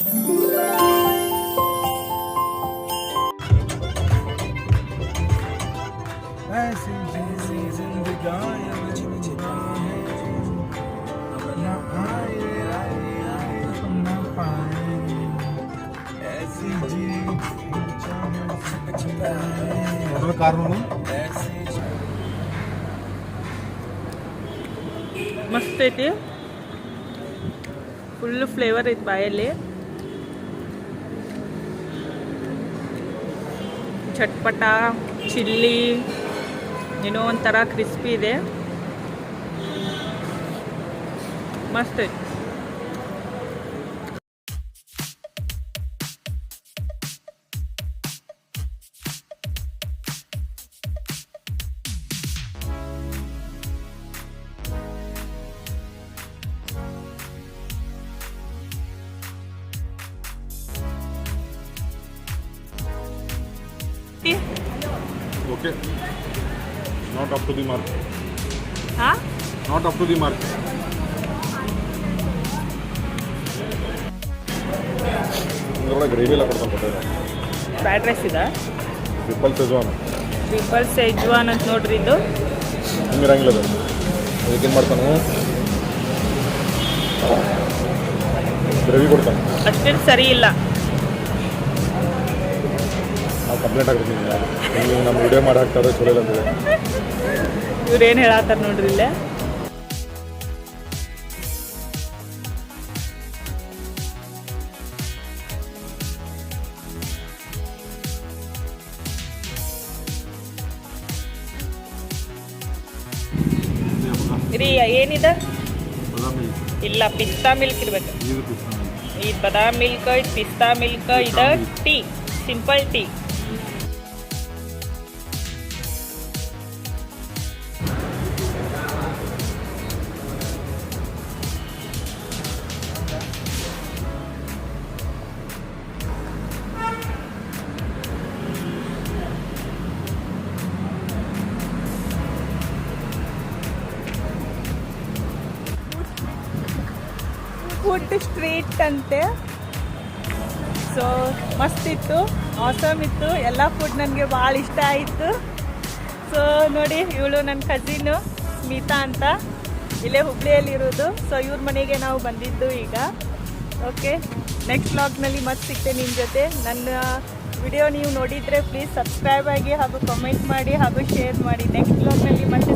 मस्त full flavour आहेत बाहेरले. ಚಟ್ಪಟ chilli ಏನೋ ಒಂಥರ ಕ್ರಿಸ್ಪಿ ಇದೆ. ಮಸ್ತ್. ಐತಿ Okay. Not up to the mark. ಹಾ? Not up to the mark. ಇದರೊಳಗೆ ಗ್ರೇವಿ ಎಲ್ಲ ಕೊಡ್ತಾನೆ ಕೊಟ್ಟಿದ್ದಾರೆ ಫ್ರೈಡ್ ರೈಸ್ ಇದೆ? ಟ್ರಿಪಲ್ ಸೆಜ್ವಾನ್ ಟ್ರಿಪಲ್ ಸೆಜ್ವಾನ್ ಅಂತ ನೋಡ್ರಿ ಇದು. ಹಿಂಗೆ ಇರಂಗಿಲ್ಲ ಅದು. ಏನು ಮಾಡ್ತಾನೆ? ಗ್ರೇವಿ ಕೊಡ್ತಾನೆ. ಅಷ್ಟೇನು ಸರಿ ಇಲ್ಲ. ನಾವು ಕಂಪ್ಲೇಂಟ್ ಆಗಿರ್ತೀವಿ ನೀವು ನಮ್ಮ ವಿಡಿಯೋ ಮಾಡಿ ಹಾಕ್ತಾರೆ ಚಲೋ ಇಲ್ಲ ಇವ್ರು ಏನು ಹೇಳತ್ತಾರ ನೋಡ್ರಿ ಇಲ್ಲೇ? ರೀ ಏನಿದ? ಇಲ್ಲ ಪಿಸ್ತಾ ಮಿಲ್ಕ್ ಇರ್ಬೇಕು. ಈ. ಇದು ಬದಾಮ್ ಮಿಲ್ಕ್ ಇದು ಪಿಸ್ತಾ ಮಿಲ್ಕ್. ಇದು tea simple tea. Food street ಅಂತೆ. ಸೊ ಮಸ್ತ್ ಇತ್ತು ಆಸಮ್ ಇತ್ತು. ಎಲ್ಲ ಫುಡ್ ನನಗೆ ಭಾಳ ಇಷ್ಟ ಆಯಿತು. ಸೊ ನೋಡಿ, ಇವಳು ನನ್ನ ಕಸಿನು ಸ್ಮಿತಾ ಅಂತ. ಇಲ್ಲೇ ಹುಬ್ಳಿಯಲ್ಲಿ ಇರೋದು. ಸೊ ಇವ್ರ ಮನೆಗೆ ನಾವು ಬಂದಿದ್ದು ಈಗ. ಓಕೆ ನೆಕ್ಸ್ಟ್ ವ್ಲಾಗ್ನಲ್ಲಿ ಮತ್ತೆ ಸಿಗ್ತೇನೆ ನಿಮ್ಮ ಜೊತೆ. ನನ್ನ ವಿಡಿಯೋ ನೀವು ನೋಡಿದರೆ ಪ್ಲೀಸ್ ಸಬ್ಸ್ಕ್ರೈಬ್ ಆಗಿ ಹಾಗೂ ಕಮೆಂಟ್ ಮಾಡಿ ಹಾಗೂ ಶೇರ್ ಮಾಡಿ. ನೆಕ್ಸ್ಟ್ ವ್ಲಾಗ್ನಲ್ಲಿ ಮತ್ತೆ